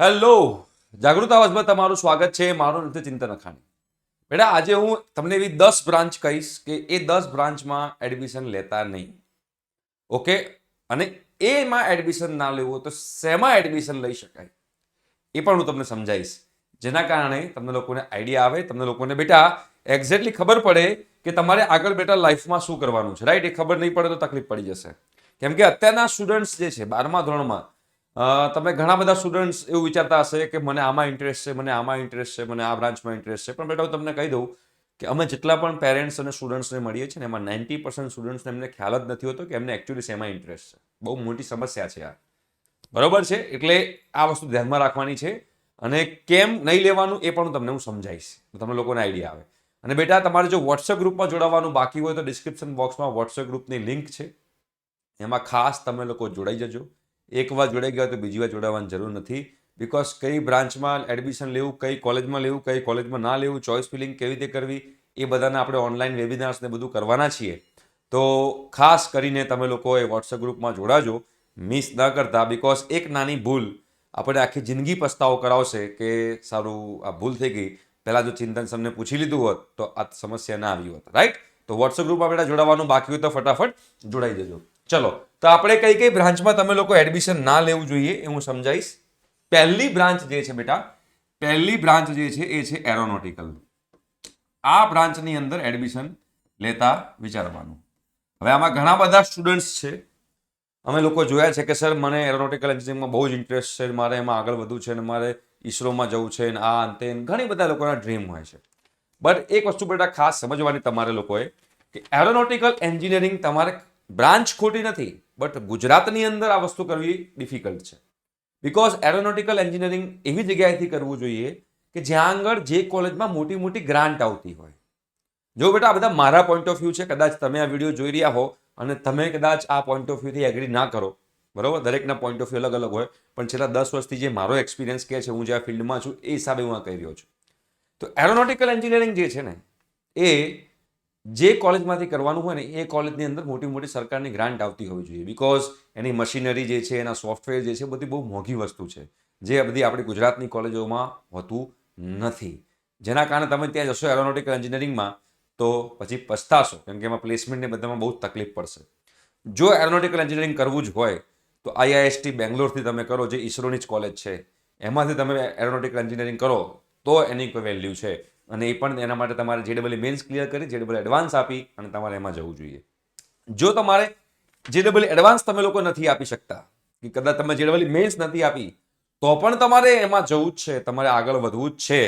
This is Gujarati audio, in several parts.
હેલો. જાગૃત આવાજમાં તમારું સ્વાગત છે. મારું નથી ચિંતન અખાણી. બેટા, આજે હું તમને એવી દસ બ્રાન્ચ કહીશ કે એ દસ બ્રાન્ચમાં એડમિશન લેતા નહીં. ઓકે? અને એમાં એડમિશન ના લેવું તો શેમાં એડમિશન લઈ શકાય? એ પણ હું તમને સમજાવીશ. જેના કારણે તમને લોકોને આઈડિયા આવે, તમને લોકોને, બેટા એક્ઝેક્ટલી ખબર પડે કે તમારે આગળ બેટા લાઈફમાં શું કરવાનું છે. રાઈટ એ ખબર નહીં પડે તો તકલીફ પડી જશે. કેમ કે અત્યારના સ્ટુડન્ટ્સ જે છે, બારમા ધોરણમાં તમે ઘણા બધા સ્ટુડન્ટ્સ એવું વિચારતા હશે કે મને આમાં ઇન્ટરેસ્ટ છે, મને આમાં ઇન્ટરેસ્ટ છે, મને આ બ્રાન્ચમાં ઇન્ટરેસ્ટ છે. પણ બેટા, હું તમને કહી દઉં કે અમે જેટલા પણ પેરેન્ટ્સ અને સ્ટુડન્ટ્સને મળીએ છીએ ને, એમાં નાઇન્ટી પર્સન્ટ સ્ટુડન્ટ્સને એમને ખ્યાલ જ નથી હોતો કે એમને એકચ્યુઅલી શેમાં ઇન્ટરેસ્ટ છે. બહુ મોટી સમસ્યા છે આ. બરોબર છે? એટલે આ વસ્તુ ધ્યાનમાં રાખવાની છે અને કેમ નહીં લેવાનું એ પણ હું તમને હું સમજાવીશ. તમને લોકોને આઈડિયા આવે. અને બેટા, તમારે જો વોટ્સએપ ગ્રુપમાં જોડાવાનું બાકી હોય તો ડિસ્ક્રિપ્શન બોક્સમાં વોટ્સએપ ગ્રુપની લિંક છે. એમાં ખાસ તમે લોકો જોડાઈ જજો. એક વાર જોડાઈ ગયા તો બીજી વાર જોડાવાની જરૂર નથી. બિકોઝ કઈ બ્રાન્ચમાં એડમિશન લેવું, કઈ કોલેજમાં લેવું, કઈ કોલેજમાં ના લેવું ચોઇસ ફિલિંગ કેવી રીતે કરવી, એ બધાને આપણે ઓનલાઈન વેબિનાર્સ ને બધું કરવાના છીએ. તો ખાસ કરીને તમે લોકો એ વોટ્સએપ ગ્રુપમાં જોડાજો. મિસ ન કરતા બિકોઝ એક નાની ભૂલ આપણે આખી જિંદગી પસ્તાવો કરાવશે કે સારું, આ ભૂલ થઈ ગઈ. પહેલાં જો ચિંતન સમને પૂછી લીધું હોત, તો આ સમસ્યા ના આવી હોત. રાઈટ તો વોટ્સએપ ગ્રુપમાં આપણે જોડાવાનું, બાકી હોય તો ફટાફટ જોડાઈ જજો. ચલો, તો આપણે કઈ કઈ બ્રાન્ચમાં તમે લોકો એડમિશન ના લેવું જોઈએ એ હું સમજાવીશ. પહેલી બ્રાન્ચ જે છે બેટા, પહેલી બ્રાન્ચ જે છે એ છે એરોનોટિકલ. આ બ્રાન્ચની અંદર એડમિશન લેતા વિચારવાનું. હવે આમાં ઘણા બધા સ્ટુડન્ટ્સ છે. અમે લોકો જોયા છે કે, સર, મને એરોનોટિકલ એન્જિનિયરિંગમાં બહુ જ ઇન્ટરેસ્ટ છે, મારે એમાં આગળ વધવું છે અને મારે ઈસરોમાં જવું છે ને આ અંતે ઘણી બધા લોકોના ડ્રીમ હોય છે. બટ એક વસ્તુ બેટા ખાસ સમજવાની તમારે લોકોએ કે એરોનોટિકલ એન્જિનિયરિંગ તમારે બ્રાન્ચ ખોટી નથી, બટ ગુજરાતની અંદર આ વસ્તુ કરવી ડિફિકલ્ટ છે. બિકોઝ એરોનોટિકલ એન્જિનિયરિંગ એવી જગ્યાએથી કરવું જોઈએ કે જ્યાં આગળ જે કોલેજમાં મોટી મોટી ગ્રાન્ટ આવતી હોય. જો બેટા આ બધા મારા પોઈન્ટ ઓફ વ્યૂ છે, કદાચ તમે આ વીડિયો જોઈ રહ્યા હો અને તમે કદાચ આ પોઈન્ટ ઓફ વ્યૂથી એગ્રી ના કરો, બરાબર? દરેકના પોઈન્ટ ઓફ વ્યૂ અલગ અલગ હોય, પણ છેલ્લા દસ વર્ષથી જે મારો એક્સપિરિયન્સ કહે છે, હું જે આ ફિલ્ડમાં છું, એ હિસાબે હું આ કહી રહ્યો છું. તો એરોનોટિકલ એન્જિનિયરિંગ જે છે ને, એ જે કોલેજમાંથી કરવાનું હોય ને, એ કોલેજની અંદર મોટી મોટી સરકારની ગ્રાન્ટ આવતી હોવી જોઈએ. બિકોઝ એની મશીનરી જે છે, એના સોફ્ટવેર જે છે, બધી બહુ મોંઘી વસ્તુ છે, જે બધી આપણી ગુજરાતની કોલેજોમાં હોતું નથી. જેના કારણે તમે ત્યાં જશો એરોનોટિકલ એન્જિનિયરિંગમાં તો પછી પસ્તાશો, કેમ કે એમાં પ્લેસમેન્ટને બધામાં બહુ તકલીફ પડશે. જો એરોનોટિકલ એન્જિનિયરિંગ કરવું જ હોય, તો આઈઆઈએસટી બેંગ્લોરથી તમે કરો, જે ઈસરોની જ કોલેજ છે, એમાંથી તમે એરોનોટિકલ એન્જિનિયરિંગ કરો, તો એની કોઈ વેલ્યુ છે. અને એ પણ એના માટે તમારે જેડબલ મેન્સ ક્લિયર કરી જેડબલ એડવાન્સ આપી અને તમારે એમાં જવું જોઈએ. જો તમારે જેડબલ એડવાન્સ તમે લોકો નથી આપી શકતા, કે કદાચ તમે જેડબલ મેન્સ નથી આપી, તો પણ તમારે એમાં જવું જ છે, તમારે આગળ વધવું જ છે.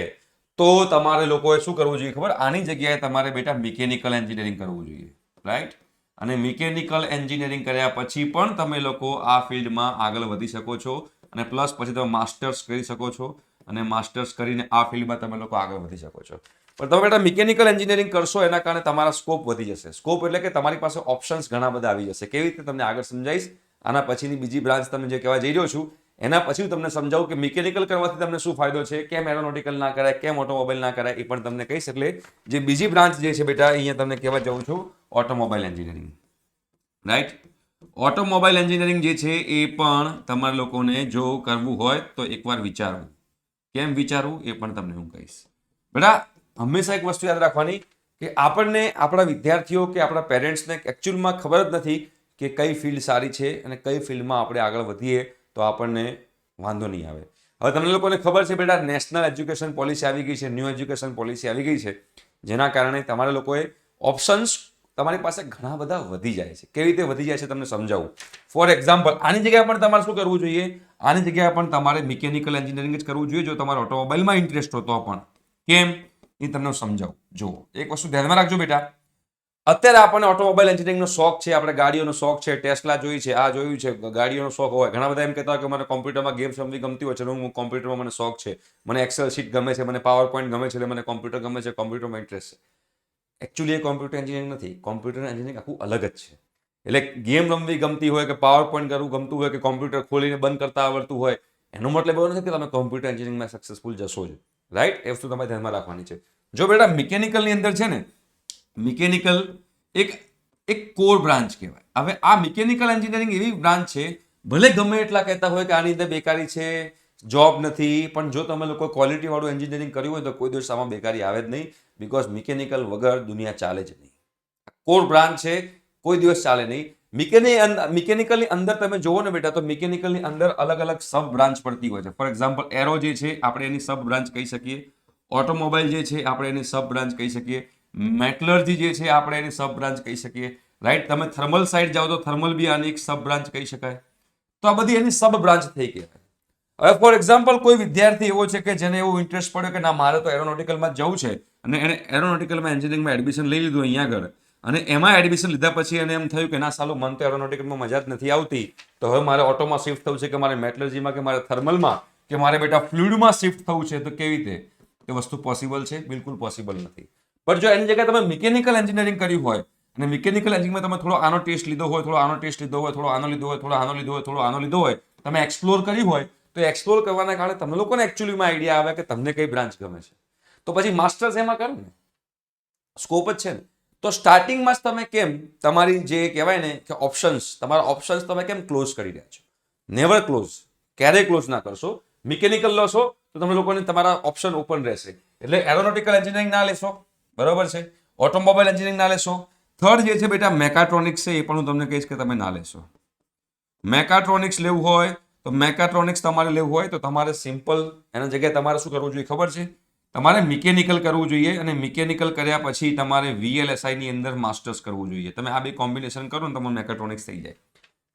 તો તમારે લોકોએ શું કરવું જોઈએ ખબર? આની જગ્યાએ તમારે બેટા મિકેનિકલ એન્જિનિયરિંગ કરવું જોઈએ રાઈટ અને મિકેનિકલ એન્જિનિયરિંગ કર્યા પછી પણ તમે લોકો આ ફિલ્ડમાં આગળ વધી શકો છો અને પ્લસ પછી તમે માસ્ટર્સ કરી શકો છો. અને માસ્ટર્સ કરીને આ ફિલ્ડમાં તમે લોકો આગળ વધી શકો છો. પણ તમે બેટા મિકેનિકલ એન્જિનિયરિંગ કરશો, એના કારણે તમારા સ્કોપ વધી જશે. સ્કોપ એટલે કે તમારી પાસે ઓપ્શન્સ ઘણા બધા આવી જશે. કેવી રીતે તમને આગળ સમજાવીશ આના પછીની બીજી બ્રાન્ચ તમે જે કહેવા જઈ રહ્યો છું, એના પછી હું તમને સમજાવું કે મિકેનિકલ કરવાથી તમને શું ફાયદો છે, કેમ એરોનોટિકલ ના કરાય, કેમ ઓટોમોબાઈલ ના કરાય, એ પણ તમને કહીશ. એટલે જે બીજી બ્રાન્ચ જે છે બેટા, અહીંયા તમને કહેવા જાઉં છું automobile engineering right automobile engineering જે છે એ પણ તમારા લોકોને જો કરવું હોય તો એકવાર વિચારવું. કેમ વિચારવું એ પણ તમને હું કહીશ. બેટા, હંમેશા એક વસ્તુ યાદ રાખવાની કે આપણને, આપણા વિદ્યાર્થીઓ કે આપણા પેરેન્ટ્સને એકચ્યુઅલમાં ખબર જ નથી કે કઈ ફિલ્ડ સારી છે અને કઈ ફિલ્ડમાં આપણે આગળ વધીએ તો આપણને વાંધો નહીં આવે. હવે તમને લોકોને ખબર છે બેટા નેશનલ એજ્યુકેશન પોલિસી આવી ગઈ છે ન્યૂ એજ્યુકેશન પોલિસી આવી ગઈ છે, જેના કારણે તમારા લોકોએ ઓપ્શન્સ તમારી પાસે ઘણા બધા વધી જાય છે. કેવી રીતે વધી જાય છે તમને સમજાવું? ફોર એક્ઝામ્પલ આની જગ્યાએ પણ તમારે શું કરવું જોઈએ? આની જગ્યાએ પણ તમારે મિકેનિકલ એન્જિનિયરિંગ જ કરવું જોઈએ. જો તમારે ઓટોમોબાઈલમાં ઇન્ટરેસ્ટ હોય તો પણ. કેમ? એ તમને સમજાવું. જુઓ. એક વસ્તુ ધ્યાનમાં રાખજો બેટા. અત્યારે આપણને ઓટોમોબાઈલ એન્જિનિયરિંગનો શોખ છે, આપણે ગાડીઓનો શોખ છે ટેસ્લા જોઈ છે, આ જોયું છે, ગાડીઓનો શોખ હોય. ઘણા બધા એમ કહેતા કે મને કોમ્પ્યુટરમાં ગેમ્સ રમવી ગમતી હોય છે હું કોમ્પ્યુટરમાં મને શોખ છે. મને એક્સેલ શીટ ગમે છે, મને પાવર પોઈન્ટ ગમે છે, એટલે મને કોમ્પ્યુટર ગમે છે કોમ્પ્યુટરમાં ઇન્ટરેસ્ટ છે. એકચ્યુઅલી એ કોમ્પ્યુટર એન્જિનિયરિંગ નથી. કોમ્પ્યુટર એન્જિનિયરિંગ આખું અલગ જ છે. એટલે ગેમ રમવી ગમતી હોય કે પાવર પોઈન્ટ કરવું ગમતું હોય કે કોમ્પ્યુટર ખોલીને બંધ કરતા આવડતું હોય, એનો મતલબ એવો નથી કે તમે કોમ્પ્યુટર એન્જિનિયરિંગમાં સક્સેસફુલ જશો જ. રાઈટ એ વસ્તુ તમારે ધ્યાનમાં રાખવાની છે. જો બેટા મિકેનિકલની અંદર છે ને મિકેનિકલ એક એક કોર બ્રાન્ચ કહેવાય. હવે આ મિકેનિકલ એન્જિનિયરિંગ એવી બ્રાન્ચ છે, ભલે ગમે એટલા કહેતા હોય કે આની અંદર બેકારી છે જોબ નથી, પણ જો તમે લોકો ક્વોલિટીવાળું એન્જિનિયરિંગ કર્યું હોય તો કોઈ દિવસ આમાં બેકારી આવે જ નહીં બિકોઝ મિકેનિકલ વગર દુનિયા ચાલે જ નહીં. કોર બ્રાન્ચ છે કોઈ દિવસ ચાલે નહીં. મિકેની મિકેનિકલની અંદર તમે જુઓ ને બેટા, તો મિકેનિકલની અંદર અલગ અલગ સબ બ્રાન્ચ પડતી હોય છે. ફોર એક્ઝામ્પલ એરો જે છે, આપણે એની સબ બ્રાન્ચ કહી શકીએ. ઓટોમોબાઈલ જે છે, આપણે એની સબ બ્રાન્ચ કહી શકીએ. મેટલર્જી જે છે, આપણે એની સબ બ્રાન્ચ કહી શકીએ. રાઈટ તમે થર્મલ સાઈડ જાઓ તો થર્મલ બી આની એક સબ બ્રાન્ચ કહી શકાય. તો આ બધી એની સબ બ્રાન્ચ થઈ કહેવાય હવે ફોર એક્ઝામ્પલ કોઈ વિદ્યાર્થી એવો છે કે જેને એવો ઇન્ટરેસ્ટ પડ્યો કે ના, મારે તો એરોનોટિકલમાં જવું છે. અને એને એરોનોટિકલમાં એન્જિનિયરિંગમાં એડમિશન લઈ લીધું અહીંયા આગળ. અને એમાં એડમિશન લીધા પછી એને એમ થયું કે ના, સાલું, મન તો એરોનોટિકલમાં મજા જ નથી આવતી. તો હવે મારે ઓટોમાં શિફ્ટ થવું છે કે મારે મેટલર્જીમાં કે મારે થર્મલમાં કે મારે બેટા ફ્લુઇડમાં શિફ્ટ થવું છે? તો કેવી રીતે? એ વસ્તુ પોસિબલ છે? બિલકુલ પોસિબલ નથી. બટ જો એની જગ્યાએ તમે મિકેનિકલ એન્જિનિયરિંગ કર્યું હોય, અને મિકેનિકલ એન્જિનિયરિંગમાં તમે થોડો આનો ટેસ્ટ લીધો હોય, થોડો આનો ટેસ્ટ લીધો હોય, થોડો આનો લીધો હોય, થોડો આનો લીધો હોય, થોડો આનો લીધો હોય, તમે એક્સપ્લોર કરી હોય, તો એક્સપ્લોર કરવાના કારણે તમને લોકોને એકચ્યુઅલીમાં આઈડિયા આવે કે તમને કઈ બ્રાન્ચ ગમે છે. તો પછી માસ્ટર્સ એમાં કરો ને. સ્કોપ જ છે ને. તો સ્ટાર્ટિંગમાં જ તમે કેમ તમારી જે કહેવાય ને કે ઓપ્શન્સ તમારા ઓપ્શન્સ તમે કેમ ક્લોઝ કરી રહ્યા છો? નેવર ક્લોઝ ક્યારેય ક્લોઝ ના કરશો? મિકેનિકલ લો છો, તો તમે લોકોને તમારા ઓપ્શન ઓપન રહેશે. એટલે એરોનોટિકલ એન્જિનિયરિંગ ના લેશો. બરોબર છે? ઓટોમોબાઈલ એન્જિનિયરિંગ ના લેશો. થર્ડ જે છે બેટા મેકાટ્રોનિક્સ છે, એ પણ હું તમને કહીશ કે તમે ના લેશો. મેકાટ્રોનિક્સ લેવું હોય, તો મેકાટ્રોનિક્સ તમારે લેવું હોય, તો તમારે સિમ્પલ એના જગ્યાએ તમારે શું કરવું જોઈએ ખબર છે? તમારે મિકેનિકલ કરવું જોઈએ અને મિકેનિકલ કર્યા પછી તમારે વીએલએસઆઈની અંદર માસ્ટર્સ કરવું જોઈએ. તમે આ બે કોમ્બિનેશન કરો ને તમારું મેકાટ્રોનિક્સ થઈ જાય.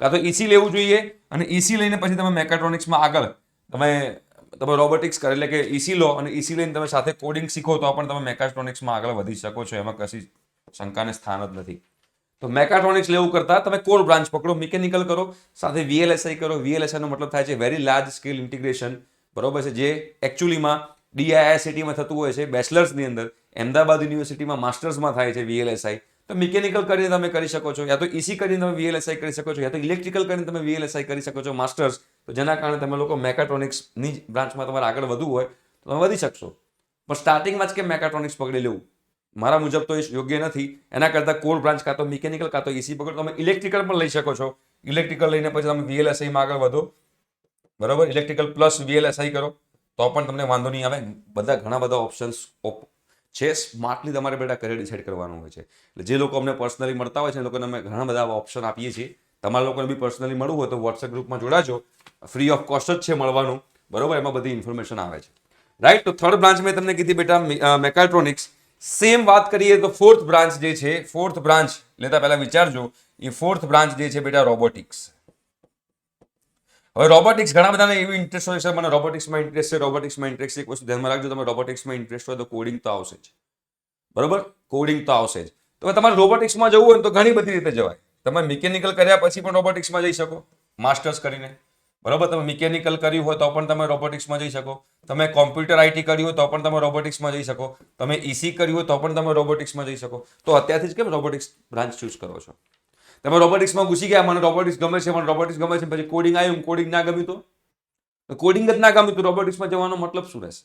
કાં તો ઈસી લેવું જોઈએ અને ઈસી લઈને પછી તમે મેકાટ્રોનિક્સમાં આગળ તમે તમે રોબોટિક્સ કરે, એટલે કે ઈસી લો અને ઈસી લઈને તમે સાથે કોડિંગ શીખો તો પણ તમે મેકાટ્રોનિક્સમાં આગળ વધી શકો છો. એમાં કશી શંકાને સ્થાન જ નથી. તો મેકાટ્રોનિક્સ લેવું કરતાં તમે કોર બ્રાન્ચ પકડો મિકેનિકલ કરો, સાથે વીએલએસઆઈ કરો. વીએલએસઆઈનો મતલબ થાય છે વેરી લાર્જ સ્કેલ ઇન્ટિગ્રેશન બરોબર છે, જે એકચ્યુઅલીમાં ડીઆઈઆઈસીટીમાં થતું હોય છે, બેચલર્સની અંદર, અમદાવાદ યુનિવર્સિટીમાં માસ્ટર્સમાં થાય છે વીએલએસઆઈ તો મિકેનિકલ કરીને તમે કરી શકો છો, યા તો ઈસી કરીને તમે વીએલએસઆઈ કરી શકો છો, યા તો ઇલેક્ટ્રિકલ કરીને તમે વીએલએસઆઈ કરી શકો છો, માસ્ટર્સ. તો જેના કારણે તમે લોકો મેકાટ્રોનિક્સની બ્રાન્ચમાં તમારે આગળ વધવું હોય, તો તમે વધી શકશો. પણ સ્ટાર્ટિંગમાં જ કેમ મેકાટ્રોનિક્સ પકડી લેવું? મારા મુજબ તો એ યોગ્ય નથી. એના કરતાં કોર બ્રાન્ચ કાં તો મિકેનિકલ, કાં તો ઈસી પકડો. તમે ઇલેક્ટ્રિકલ પણ લઈ શકો છો. ઇલેક્ટ્રિકલ લઈને પછી તમે વીએલએસઆઈમાં આગળ વધો. બરોબર? ઇલેક્ટ્રિકલ પ્લસ વીએલએસઆઈ કરો. તો પણ તમને વાંધો નહીં આવે. બધા ઘણા બધા ઓપ્શન્સ છે. સ્માર્ટલી તમારે બેટા કરિયર ડિસાઇડ કરવાનું હોય છે. એટલે જે લોકો અમને પર્સનલી મળતા હોય છે, એ લોકોને અમે ઘણા બધા ઓપ્શન આપીએ છીએ. તમારા લોકોને બી પર્સનલી મળવું હોય તો વોટ્સએપ ગ્રુપમાં જોડાજો. ફ્રી ઓફ કોસ્ટ જ છે મળવાનું. બરોબર? એમાં બધી ઇન્ફોર્મેશન આવે છે. રાઈટ તો થર્ડ બ્રાન્ચ મેં તમને કીધી બેટા મેકાટ્રોનિક્સ સેમ વાત કરીએ તો ફોર્થ બ્રાન્ચ જે છે ફોર્થ બ્રાન્ચ લેતા પહેલાં વિચારજો. એ ફોર્થ બ્રાન્ચ જે છે બેટા રોબોટિક્સ હવે રોબોટિક્સ ઘણા બધાને એવી ઇન્ટરેસ્ટ હોય છે, મને રોબોટિક્સમાં ઇન્ટરેસ્ટ છે રોબોટિક્સમાં ઇન્ટરેસ્ટ છે, એક વસ્તુ ધ્યાનમાં રાખજો, તમે રોબોટિક્સમાં ઇન્ટરેસ્ટ હોય તો કોડિંગ તો આવશે જ. બરોબર? કોડિંગ તો આવશે જ. તો તમારે રોબોટિક્સમાં જવું હોય તો ઘણી બધી રીતે જવાય. તમે મિકેનિકલ કર્યા પછી પણ રોબોટિક્સમાં જઈ શકો માસ્ટર્સ કરીને. બરોબર? તમે મિકેનિકલ કર્યું હોય તો પણ તમે રોબોટિક્સમાં જઈ શકો. તમે કોમ્પ્યુટર આઈટી કર્યું હોય તો પણ તમે રોબોટિક્સમાં જઈ શકો. તમે ઈસી કર્યું હોય તો પણ તમે રોબોટિક્સમાં જઈ શકો. તો અત્યારથી જ કેમ રોબોટિક્સ બ્રાન્ચ ચૂઝ કરો છો? તમે રોબોટિક્સમાં ઘૂસી ગયા, મને રોબોટિક્સ ગમે છે, મને રોબોટિક્સ ગમે છે, પછી કોડિંગ આવ્યું કોડિંગ ના ગમ્યું તો? કોડિંગ જ ના ગમ્યું તો રોબોટિક્સમાં જવાનો મતલબ શું રહેશે?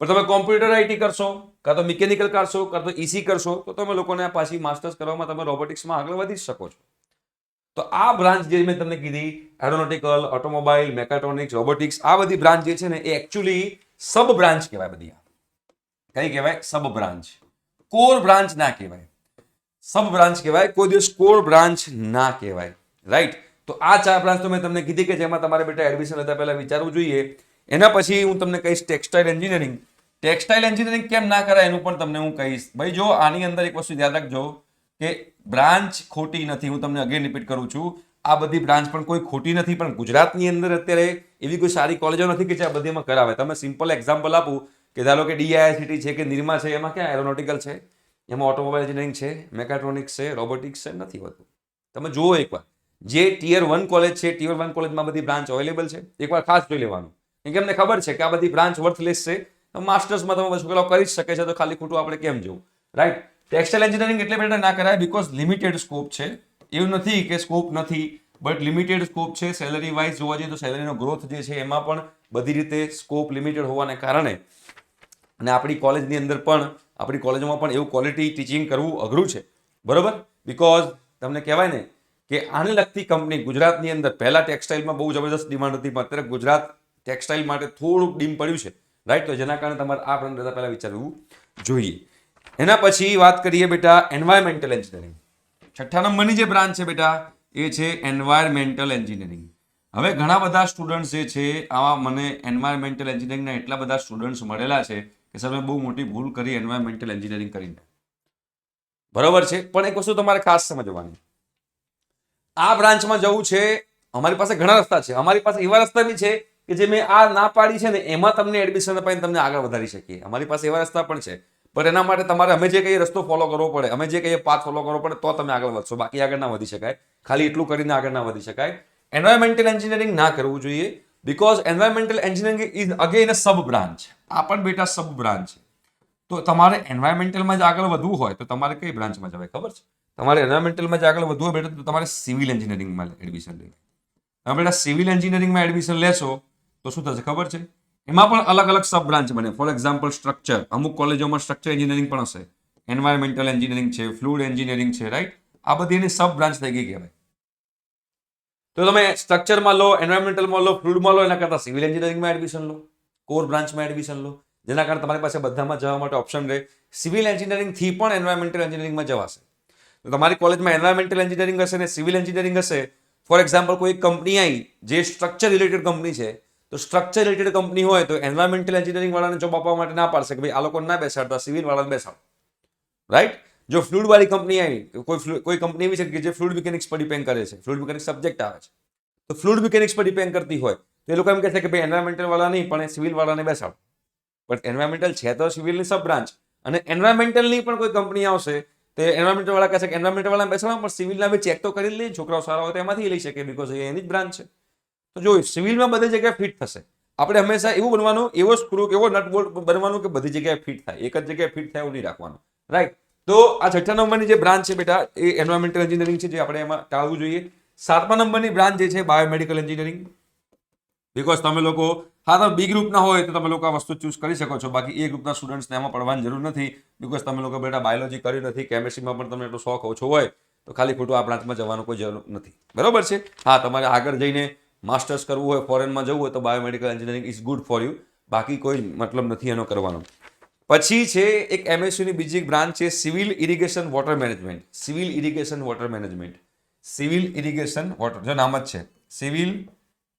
પણ તમે કોમ્પ્યુટર આઈટી કરશો, કાં તો મિકેનિકલ કરશો, કાં તો ઈસી કરશો, તો તમે લોકોને પાછી માસ્ટર્સ કરવામાં તમે રોબોટિક્સમાં આગળ વધી શકો છો. તો આ બ્રાન્ચ જે મેં તમને કીધી એરોનોટિકલ ઓટોમોબાઈલ મેકાટ્રોનિક્સ રોબોટિક્સ આ બધી બ્રાન્ચ જે છે ને, એ એકચ્યુઅલી સબ બ્રાન્ચ કહેવાય બધી કઈ કહેવાય? સબ બ્રાન્ચ કોર બ્રાન્ચ ના કહેવાય. સબ બ્રાન્ચ કહેવાય, કોઈ દિવસ કોર બ્રાન્ચ ના કહેવાય. રાઈટ તો આ ચાર બ્રાન્ચ તો મેં તમને કીધી કે જેમાં તમારે બેટા એડમિશન લેતા પહેલાં વિચારવું જોઈએ. એના પછી હું તમને કહીશ ટેક્સટાઇલ એન્જિનિયરિંગ ટેક્સટાઇલ એન્જિનિયરિંગ કેમ ના કરાય એનું પણ તમને હું કહીશ. ભાઈ, જો આની અંદર એક વસ્તુ યાદ રાખજો કે બ્રાન્ચ ખોટી નથી. હું તમને અગેન રિપીટ કરું છું. આ બધી બ્રાન્ચ પણ કોઈ ખોટી નથી, પણ ગુજરાતની અંદર અત્યારે એવી કોઈ સારી કોલેજો નથી કે જે આ બધીમાં કરાવે. તમે સિમ્પલ એક્ઝામ્પલ આપું કે ધારો કે ડીઆઈઆઈસીટી છે કે નિરમા છે, એમાં ક્યાં એરોનોટિકલ છે? એમાં ઓટોમોબાઈલ એન્જિનિયરિંગ છે મેકાટ્રોનિક્સ છે રોબોટિક્સ છે, નથી હોતું. તમે જુઓ એકવાર. જે ટીયર વન કોલેજ છે ટીયર વન કોલેજમાં બધી બ્રાન્ચ અવેલેબલ છે. એકવાર ખાસ જોઈ લેવાનું. કેમ કે અમને ખબર છે કે આ બધી બ્રાન્ચ વર્થલેસ છે. માસ્ટર્સમાં તમે છોકરાઓ કરી શકે છે, તો ખાલી ખોટું આપણે કેમ જવું? રાઈટ ટેક્સટાઇલ એન્જિનિયરિંગ એટલે બેટર ના કરાય બિકોઝ લિમિટેડ સ્કોપ છે. એવું નથી કે સ્કોપ નથી બટ લિમિટેડ સ્કોપ છે. સેલરી વાઇઝ જોવા જઈએ તો સેલરીનો ગ્રોથ જે છે, એમાં પણ બધી રીતે સ્કોપ લિમિટેડ હોવાને કારણે અને આપણી કોલેજની અંદર પણ આપણી કોલેજમાં પણ એવું ક્વોલિટી ટીચિંગ કરવું અઘરું છે. બરોબર? બિકોઝ તમને કહેવાય ને કે આને લગતી કંપની ગુજરાતની અંદર પહેલા ટેક્સટાઇલમાં બહુ જબરદસ્ત ડિમાન્ડ હતી, પણ અત્યારે ગુજરાત ટેક્સટાઇલ માટે થોડુંક ડીમ પડ્યું છે. રાઈટ તો જેના કારણે તમારે આ પ્રમાણે લેતા પહેલાં વિચારવું જોઈએ. એના પછી વાત કરીએ બેટા એન્વાયરમેન્ટલ એન્જિનિયરિંગ છઠ્ઠા નંબરની જે બ્રાન્ચ છે બેટા, એ છે એન્વાયરમેન્ટલ એન્જિનિયરિંગ હવે ઘણા બધા સ્ટુડન્ટ્સ જે છે, આવા મને એન્વાયરમેન્ટલ એન્જિનિયરિંગના એટલા બધા સ્ટુડન્ટ્સ મળેલા છે કે સર મેં બહુ મોટી ભૂલ કરી એન્વાયરમેન્ટલ એન્જિનિયરિંગ કરીને. બરોબર છે, પણ એક વસ્તુ તમારે ખાસ સમજવાની. આ બ્રાન્ચમાં જવું છે, અમારી પાસે ઘણા રસ્તા છે. અમારી પાસે એવા રસ્તા બી છે કે જે મેં આ ના પાડી છે ને, એમાં તમને એડમિશન અપાઈને તમને આગળ વધારી શકીએ. અમારી પાસે એવા રસ્તા પણ છે. પણ એના માટે તમારે અમે જે કહીએ રસ્તો ફોલો કરવો પડે, અમે જે કહીએ પાથ ફોલો કરવો પડે, તો તમે આગળ વધશો. બાકી આગળ ના વધી શકાય. ખાલી એટલું કરીને આગળ ના વધી શકાય. એન્વાયરમેન્ટલ એન્જિનિયરિંગ ના કરવું જોઈએ. Because environmental engineering is again a sub branch આ પણ બેટા સબ બ્રાન્ચ છે. તો તમારે એન્વાયરમેન્ટલમાં જ આગળ વધવું હોય તો તમારે કઈ બ્રાન્ચમાં જવાય? ખબર છે? તમારે એન્વાયરમેન્ટલમાં જ આગળ વધવું હોય બેટા, તો તમારે સિવિલ એન્જિનિયરિંગમાં એડમિશન લેવું. તમે બેટા સિવિલ એન્જિનિયરિંગમાં એડમિશન લેશો તો શું થશે ખબર છે? એમાં પણ અલગ અલગ સબ બ્રાન્ચ બને. ફોર એક્ઝામ્પલ સ્ટ્રક્ચર અમુક કોલેજોમાં સ્ટ્રક્ચર એન્જિનિયરિંગ પણ હશે. એન્વાયરમેન્ટલ એન્જિનિયરિંગ છે ફ્લુડ એન્જિનિયરિંગ છે રાઈટ આ બધી એની સબ બ્રાન્ચ થઈ ગઈ કહેવાય. તો તમે સ્ટ્રક્ચરમાં લો એન્વાયરમેન્ટલમાં લો ફ્લૂડમાં લો, એના કરતાં સિવિલ એન્જિનિયરિંગમાં એડમિશન લો કોર બ્રાન્ચમાં એડમિશન લો, જેના કારણે તમારી પાસે બધામાં જવા માટે ઓપ્શન રહે. સિવિલ એન્જિનિયરિંગથી પણ એન્વાયરમેન્ટલ એન્જિનિયરિંગમાં જવાશે. તો તમારી કોલેજમાં એન્વાયરમેન્ટલ એન્જિનિયરિંગ હશે ને સિવિલ એન્જિનિયરિંગ હશે ફોર એક્ઝામ્પલ કોઈ કંપની આવી જે સ્ટ્રક્ચર રિલેટેડ કંપની છે, તો સ્ટ્રક્ચર રિલેટેડ કંપની હોય તો એન્વાયરમેન્ટલ એન્જિનિયરિંગ વાળાને જોબ આપવા માટે ના પાડશે કે ભાઈ આ લોકો ના બેસાડતા સિવિલ વાળાને બેસાડો. રાઈટ જો ફ્લુડવાળી કંપની આવી કોઈ કોઈ કંપની એવી છે કે જે ફ્લુડ મિકેનિક્સ પર ડિપેન્ડ કરે છે. ફ્લુડ મિકેનિક્સ સબ્જેક્ટ આવે છે. તો ફ્લુડ મિકેનિક્સ પર ડિપેન્ડ કરતી હોય, તો એ લોકો એમ કહે છે કે ભાઈ એન્વાયરમેન્ટલ વાળા નહીં, પણ સિવિલ વાળાને બેસાડો. પણ એન્વાયરમેન્ટલ છે તો સિવિલની સબ બ્રાન્ચ અને એન્વાયરમેન્ટલની પણ કોઈ કંપની આવશે, તો એન્વાયરમેન્ટલ વાળા કહે છે કે એન્વાયરમેન્ટલ વાળા બેસાડો, પણ સિવિલના બી ચેક તો કરી લઈએ છોકરાઓ સારા હોય તો એમાંથી લઈ શકે બિકોઝ એ એની જ બ્રાન્ચ છે. તો જો સિવિલમાં બધી જગ્યાએ ફિટ થશે. આપણે હંમેશા એવું બનવાનું, એવો સ્ક્રૂ એવો નટ બોલ્ટ બનવાનું કે બધી જગ્યાએ ફિટ થાય. એક જ જગ્યાએ ફિટ થાય એવું નહીં રાખવાનું. રાઈટ તો આ છઠ્ઠા નંબરની જે બ્રાન્ચ છે બેટા, એ એન્વાયરમેન્ટલ એન્જિનિયરિંગ છે જે આપણે એમાં ટાળવું જોઈએ. સાતમા નંબરની બ્રાન્ચ જે છે બાયોમેડિકલ એન્જિનિયરિંગ બિકોઝ તમે લોકો, હા, તમે બી ગ્રુપના હોય તો તમે લોકો આ વસ્તુ ચૂઝ કરી શકો છો. બાકી એ ગ્રુપના સ્ટુડન્ટ્સને એમાં પડવાની જરૂર નથી. બિકોઝ તમે લોકો બેટા બાયોલોજી કર્યું નથી કેમેસ્ટ્રીમાં પણ તમને એટલો શોખ ઓછો હોય, તો ખાલી ખોટું આ બ્રાન્ચમાં જવાનું કોઈ જરૂર નથી. બરોબર છે? હા, તમારે આગળ જઈને માસ્ટર્સ કરવું હોય ફોરેનમાં જવું હોય તો biomedical engineering is good for you બાકી કોઈ મતલબ નથી એનો કરવાનો. પછી છે એક એમએસયુની બીજી એક બ્રાન્ચ છે civil irrigation water management. Civil irrigation water management. Civil irrigation water, જો નામ જ છે. Civil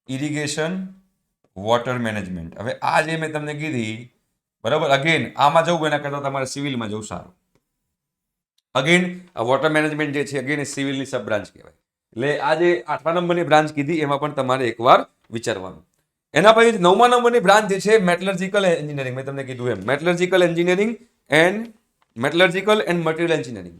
irrigation water management. હવે આ જે મેં તમને કીધી, બરાબર? અગેન આમાં જવું એના કરતાં તમારે સિવિલમાં જવું સારું. અગેન આ વોટર મેનેજમેન્ટ જે છે અગેન એ સિવિલની સબ બ્રાન્ચ કહેવાય. એટલે આ જે આઠમા નંબરની બ્રાન્ચ કીધી, એમાં પણ તમારે એકવાર વિચારવાનું. એના પછી નવમા નંબરની બ્રાન્ચ જે છે મેટલર્જિકલ એન્જિનિયરિંગ મેં તમને કીધું એમ. Metallurgical engineering and metallurgical and material engineering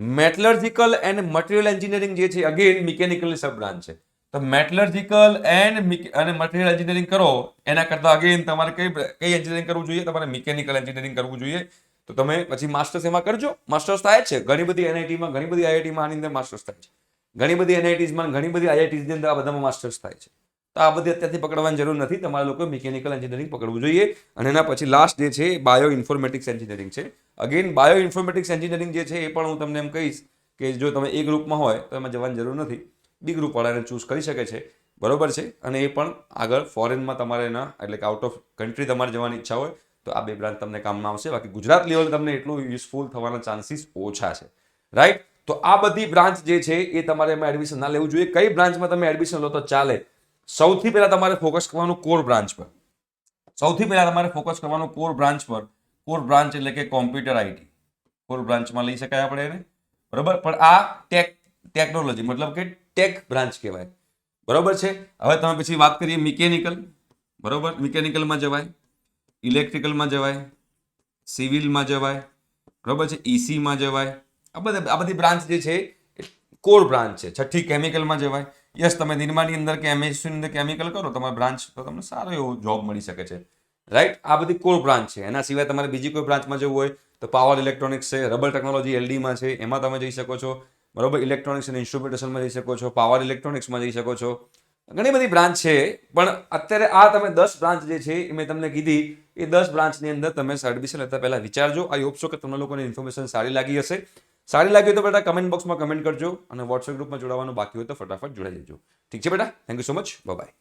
metallurgical and material engineering જે છે અગેન મિકેનિકલની સબ બ્રાન્ચ છે. તો મેટલર્જિકલ એન્ડ અને મટીરિયલ એન્જિનિયરિંગ કરો, એના કરતાં અગેન તમારે કઈ કઈ એન્જિનિયરિંગ કરવું જોઈએ? તમારે મિકેનિકલ એન્જિનિયરિંગ કરવું જોઈએ. તો તમે પછી માસ્ટર્સ એમાં કરજો. માસ્ટર્સ થાય છે. ઘણી બધી એનઆઈટીમાં ઘણી બધી આઈઆઈટીમાં આની અંદર માસ્ટર્સ થાય છે. ઘણી બધી એનઆઈટીઝમાં ઘણી બધી આઈઆઈટીઝની અંદર આ બધામાં માસ્ટર્સ થાય છે. તો આ બધી અત્યારથી પકડવાની જરૂર નથી. તમારે લોકો મિકેનિકલ એન્જિનિયરિંગ પકડવું જોઈએ. અને એના પછી લાસ્ટ જે છે બાયો ઇન્ફોર્મેટિક્સ એન્જિનિયરિંગ છે. અગેન બાયો ઇન્ફોર્મેટિક્સ એન્જિનિયરિંગ જે છે, એ પણ હું તમને એમ કહીશ કે જો તમે એ ગ્રુપમાં હોય, તો એમાં જવાની જરૂર નથી. બી ગ્રુપવાળાને ચૂઝ કરી શકે છે. બરોબર છે? અને એ પણ આગળ ફોરેનમાં તમારે એના, એટલે કે આઉટ ઓફ કન્ટ્રી તમારે જવાની ઈચ્છા હોય, તો આ બે બ્રાન્ચ તમને કામમાં આવશે. બાકી ગુજરાત લેવલ તમને એટલું યુઝફુલ થવાના ચાન્સીસ ઓછા છે. રાઈટ તો આ બધી બ્રાન્ચ જે છે, એ તમારે એમાં એડમિશન ના લેવું જોઈએ. કઈ બ્રાન્ચમાં તમે એડમિશન લો તો ચાલે? સૌથી પહેલા તમારે ફોકસ કરવાનું કોર બ્રાન્ચ પર. સૌથી પહેલા તમારે ફોકસ કરવાનું કોર બ્રાન્ચ પર. કોર બ્રાન્ચ એટલે કે કોમ્પ્યુટર આઈટી કોર બ્રાન્ચમાં લઈ શકાય આપણે એને. બરોબર? પણ આ ટેક ટેકનોલોજી મતલબ કે ટેક બ્રાન્ચ કહેવાય. બરોબર છે? હવે તમે પછી વાત કરીએ મિકેનિકલ બરોબર? મિકેનિકલમાં જવાય. ઇલેક્ટ્રિકલમાં જવાય. સિવિલમાં જવાય. બરોબર છે? ઈસીમાં જવાય. આ બધા, આ બધી બ્રાન્ચ જે છે કોર બ્રાન્ચ છે. છઠ્ઠી કેમિકલમાં જવાય. યસ, તમે નિર્માની અંદર કે એમએસસીની અંદર કેમિકલ કરો, તમારે બ્રાન્ચ તો તમને સારો એવો જોબ મળી શકે છે. રાઈટ આ બધી કોર બ્રાન્ચ છે. એના સિવાય તમારે બીજી કોઈ બ્રાન્ચમાં જવું હોય તો પાવર ઇલેક્ટ્રોનિક્સ છે રબર ટેકનોલોજી એલડીમાં છે, એમાં તમે જઈ શકો છો. બરોબર? ઇલેક્ટ્રોનિક્સ અને ઇન્સ્ટ્રુમેન્ટેશનમાં જઈ શકો છો પાવર ઇલેક્ટ્રોનિક્સમાં જઈ શકો છો. ઘણી બધી બ્રાન્ચ છે, પણ અત્યારે આ તમે દસ બ્રાન્ચ જે છે એ મેં તમને કીધી, એ દસ બ્રાન્ચની અંદર તમે એડમિશન લેતા પહેલાં વિચારજો. આઈ હોપ છો કે તમને લોકોને ઇન્ફોર્મેશન સારી લાગી હશે. સારી લાગી તો બેટા કમેન્ટ બોક્સમાં કમેન્ટ કરજો અને વોટ્સએપ ગ્રુપમાં જોડાવાનું બાકી હોય તો ફટાફટ જોડાઈ જજો ઠીક છે બેટા? Thank you so much bye